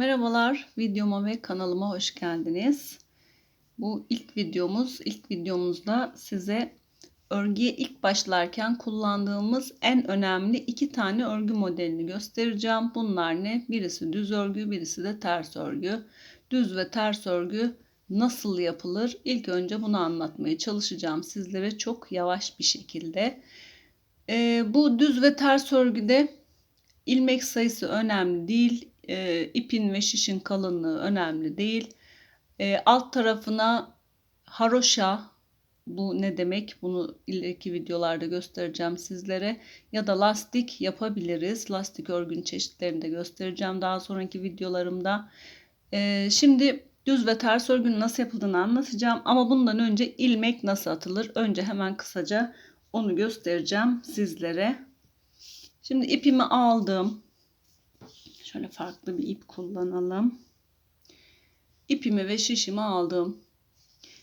Merhabalar, videoma ve kanalıma hoş geldiniz. Bu ilk videomuz. İlk videomuzda size örgüye ilk başlarken kullandığımız en önemli iki tane örgü modelini göstereceğim. Bunlar ne? Birisi düz örgü, birisi de ters örgü. Düz ve ters örgü nasıl yapılır? İlk önce bunu anlatmaya çalışacağım sizlere çok yavaş bir şekilde. Ee, bu düz ve ters örgüde ilmek sayısı önemli değil e, ipin ve şişin kalınlığı önemli değil. E, alt tarafına haroşa bu ne demek? Bunu ileriki videolarda göstereceğim sizlere. Ya da lastik yapabiliriz. Lastik örgün çeşitlerini de göstereceğim daha sonraki videolarımda. E, şimdi düz ve ters örgünün nasıl yapıldığını anlatacağım. Ama bundan önce ilmek nasıl atılır? Önce hemen kısaca onu göstereceğim sizlere. Şimdi ipimi aldım. Şöyle farklı bir ip kullanalım. İpimi ve şişimi aldım.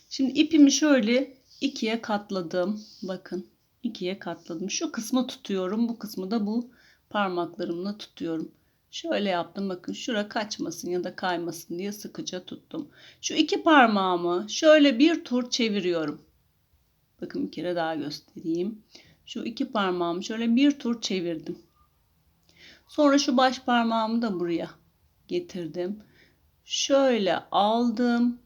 Şimdi ipimi şöyle ikiye katladım. Bakın ikiye katladım. Şu kısmı tutuyorum. Bu kısmı da bu parmaklarımla tutuyorum. Şöyle yaptım. Bakın şura kaçmasın ya da kaymasın diye sıkıca tuttum. Şu iki parmağımı şöyle bir tur çeviriyorum. Bakın bir kere daha göstereyim. Şu iki parmağımı şöyle bir tur çevirdim. Sonra şu baş parmağımı da buraya getirdim. Şöyle aldım.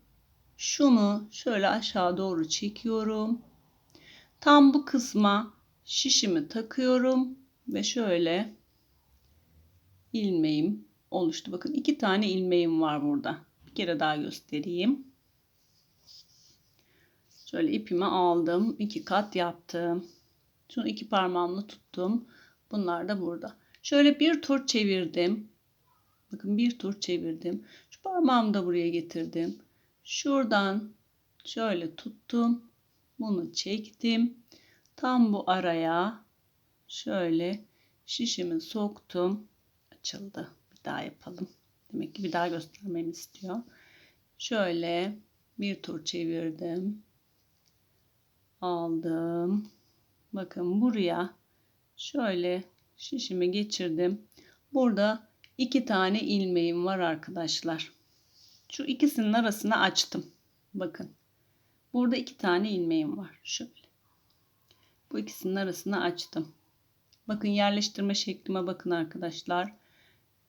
Şunu şöyle aşağı doğru çekiyorum. Tam bu kısma şişimi takıyorum ve şöyle ilmeğim oluştu. Bakın iki tane ilmeğim var burada. Bir kere daha göstereyim. Şöyle ipimi aldım. iki kat yaptım. Şunu iki parmağımla tuttum. Bunlar da burada. Şöyle bir tur çevirdim. Bakın bir tur çevirdim. Şu parmağımı da buraya getirdim. Şuradan şöyle tuttum. Bunu çektim. Tam bu araya şöyle şişimi soktum. Açıldı. Bir daha yapalım. Demek ki bir daha göstermemi istiyor. Şöyle bir tur çevirdim. Aldım. Bakın buraya şöyle şişimi geçirdim. Burada iki tane ilmeğim var arkadaşlar. Şu ikisinin arasını açtım. Bakın. Burada iki tane ilmeğim var. Şöyle. Bu ikisinin arasını açtım. Bakın yerleştirme şeklime bakın arkadaşlar.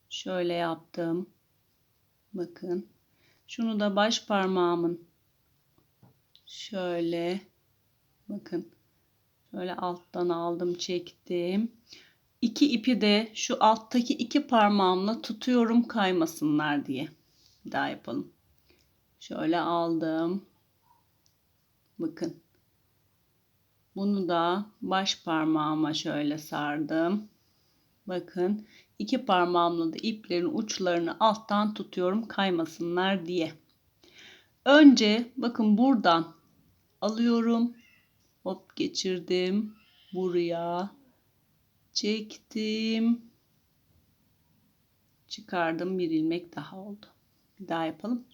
Şöyle yaptım. Bakın. Şunu da baş parmağımın şöyle bakın şöyle alttan aldım çektim. İki ipi de şu alttaki iki parmağımla tutuyorum kaymasınlar diye. Bir daha yapalım. Şöyle aldım. Bakın. Bunu da baş parmağıma şöyle sardım. Bakın iki parmağımla da iplerin uçlarını alttan tutuyorum kaymasınlar diye. Önce bakın buradan alıyorum. Hop geçirdim buraya çektim. Çıkardım bir ilmek daha oldu. Bir daha yapalım.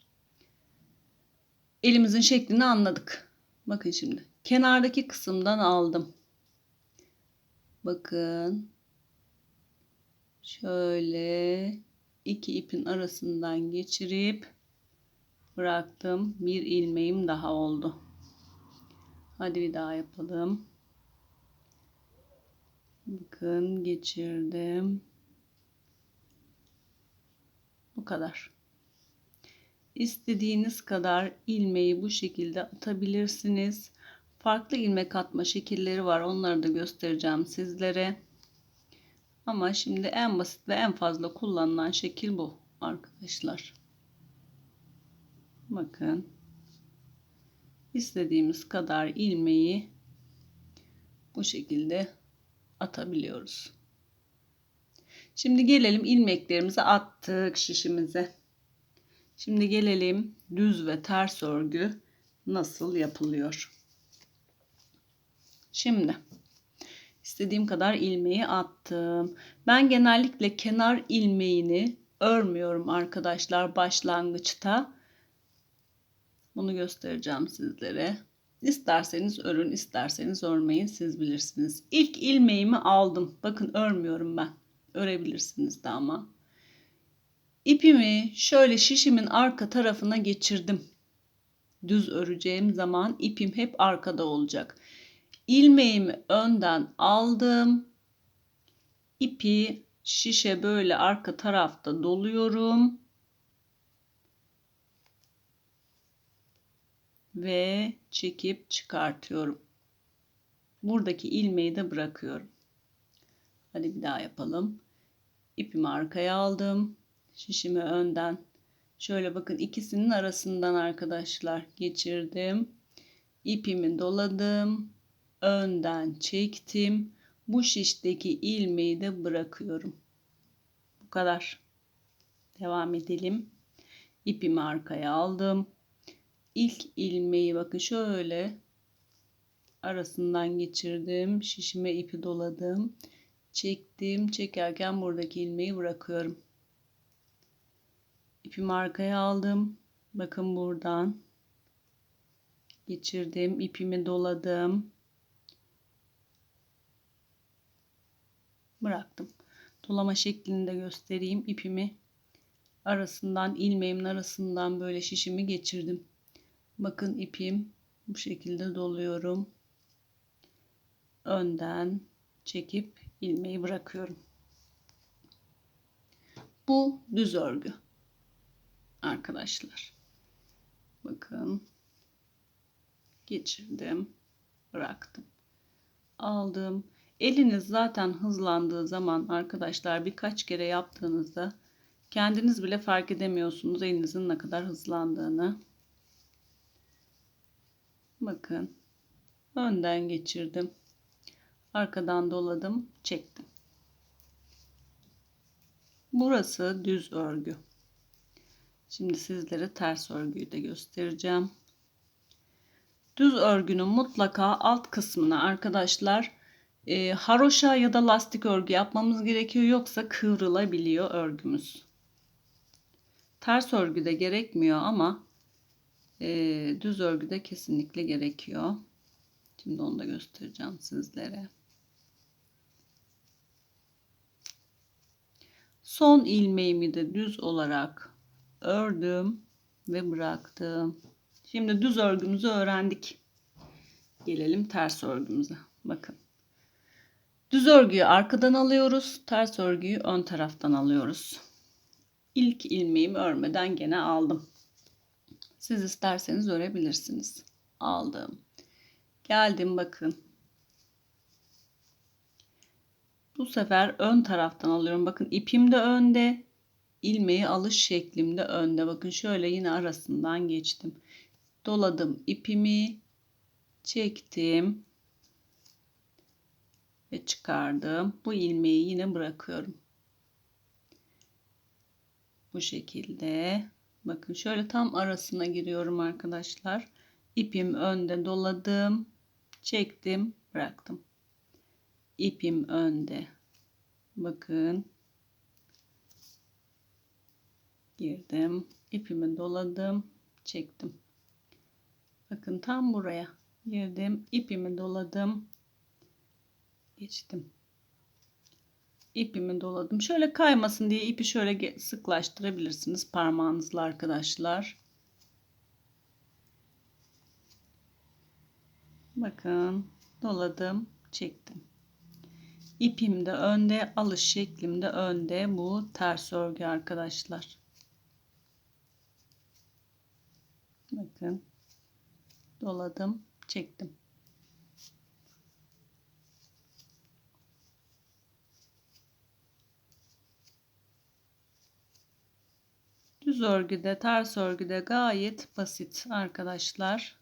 Elimizin şeklini anladık. Bakın şimdi. Kenardaki kısımdan aldım. Bakın. Şöyle iki ipin arasından geçirip bıraktım. Bir ilmeğim daha oldu. Hadi bir daha yapalım. Bakın geçirdim. Bu kadar. İstediğiniz kadar ilmeği bu şekilde atabilirsiniz. Farklı ilmek atma şekilleri var. Onları da göstereceğim sizlere. Ama şimdi en basit ve en fazla kullanılan şekil bu arkadaşlar. Bakın. istediğimiz kadar ilmeği bu şekilde atabiliyoruz. Şimdi gelelim ilmeklerimizi attık şişimize. Şimdi gelelim düz ve ters örgü nasıl yapılıyor. Şimdi istediğim kadar ilmeği attım. Ben genellikle kenar ilmeğini örmüyorum arkadaşlar başlangıçta. Bunu göstereceğim sizlere. İsterseniz örün, isterseniz örmeyin siz bilirsiniz. İlk ilmeğimi aldım. Bakın örmüyorum ben. Örebilirsiniz de ama. İpimi şöyle şişimin arka tarafına geçirdim. Düz öreceğim zaman ipim hep arkada olacak. İlmeğimi önden aldım. İpi şişe böyle arka tarafta doluyorum. Ve çekip çıkartıyorum. Buradaki ilmeği de bırakıyorum. Hadi bir daha yapalım. İpimi arkaya aldım. Şişimi önden. Şöyle bakın ikisinin arasından arkadaşlar geçirdim. İpimi doladım. Önden çektim. Bu şişteki ilmeği de bırakıyorum. Bu kadar. Devam edelim. İpimi arkaya aldım. İlk ilmeği bakın şöyle arasından geçirdim. Şişime ipi doladım. Çektim. Çekerken buradaki ilmeği bırakıyorum. İpimi arkaya aldım. Bakın buradan geçirdim. ipimi doladım. Bıraktım. Dolama şeklinde göstereyim. İpimi arasından ilmeğimin arasından böyle şişimi geçirdim. Bakın ipim bu şekilde doluyorum. Önden çekip ilmeği bırakıyorum. Bu düz örgü arkadaşlar. Bakın geçirdim, bıraktım. Aldım. Eliniz zaten hızlandığı zaman arkadaşlar birkaç kere yaptığınızda kendiniz bile fark edemiyorsunuz elinizin ne kadar hızlandığını. Bakın önden geçirdim. Arkadan doladım, çektim. Burası düz örgü. Şimdi sizlere ters örgüyü de göstereceğim. Düz örgünün mutlaka alt kısmına arkadaşlar e, haroşa ya da lastik örgü yapmamız gerekiyor yoksa kıvrılabiliyor örgümüz. Ters örgüde gerekmiyor ama e, düz örgüde kesinlikle gerekiyor. Şimdi onu da göstereceğim sizlere. Son ilmeğimi de düz olarak ördüm ve bıraktım. Şimdi düz örgümüzü öğrendik. Gelelim ters örgümüze. Bakın. Düz örgüyü arkadan alıyoruz. Ters örgüyü ön taraftan alıyoruz. İlk ilmeğimi örmeden gene aldım. Siz isterseniz örebilirsiniz. Aldım. Geldim bakın. Bu sefer ön taraftan alıyorum. Bakın ipim de önde. ilmeği alış şeklimde önde. Bakın şöyle yine arasından geçtim. Doladım ipimi. Çektim. Ve çıkardım. Bu ilmeği yine bırakıyorum. Bu şekilde. Bakın şöyle tam arasına giriyorum arkadaşlar. İpim önde doladım. Çektim. Bıraktım ipim önde. Bakın. Girdim. ipimi doladım. Çektim. Bakın tam buraya girdim. ipimi doladım. Geçtim. İpimi doladım. Şöyle kaymasın diye ipi şöyle sıklaştırabilirsiniz parmağınızla arkadaşlar. Bakın doladım, çektim. İpim de önde, alış şeklim de önde. Bu ters örgü arkadaşlar. Bakın. Doladım, çektim. Düz örgüde, ters örgüde gayet basit arkadaşlar.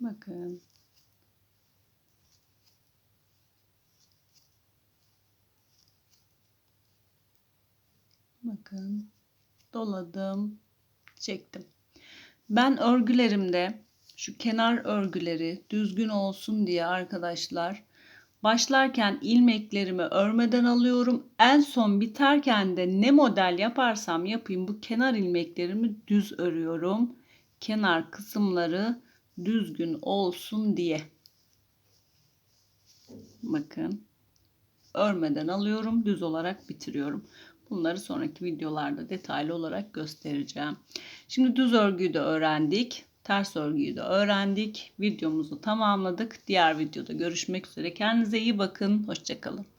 Bakın. Bakın. Doladım. Çektim. Ben örgülerimde şu kenar örgüleri düzgün olsun diye arkadaşlar başlarken ilmeklerimi örmeden alıyorum. En son biterken de ne model yaparsam yapayım bu kenar ilmeklerimi düz örüyorum. Kenar kısımları düzgün olsun diye. Bakın örmeden alıyorum. Düz olarak bitiriyorum. Bunları sonraki videolarda detaylı olarak göstereceğim. Şimdi düz örgüyü de öğrendik. Ters örgüyü de öğrendik. Videomuzu tamamladık. Diğer videoda görüşmek üzere. Kendinize iyi bakın. Hoşçakalın.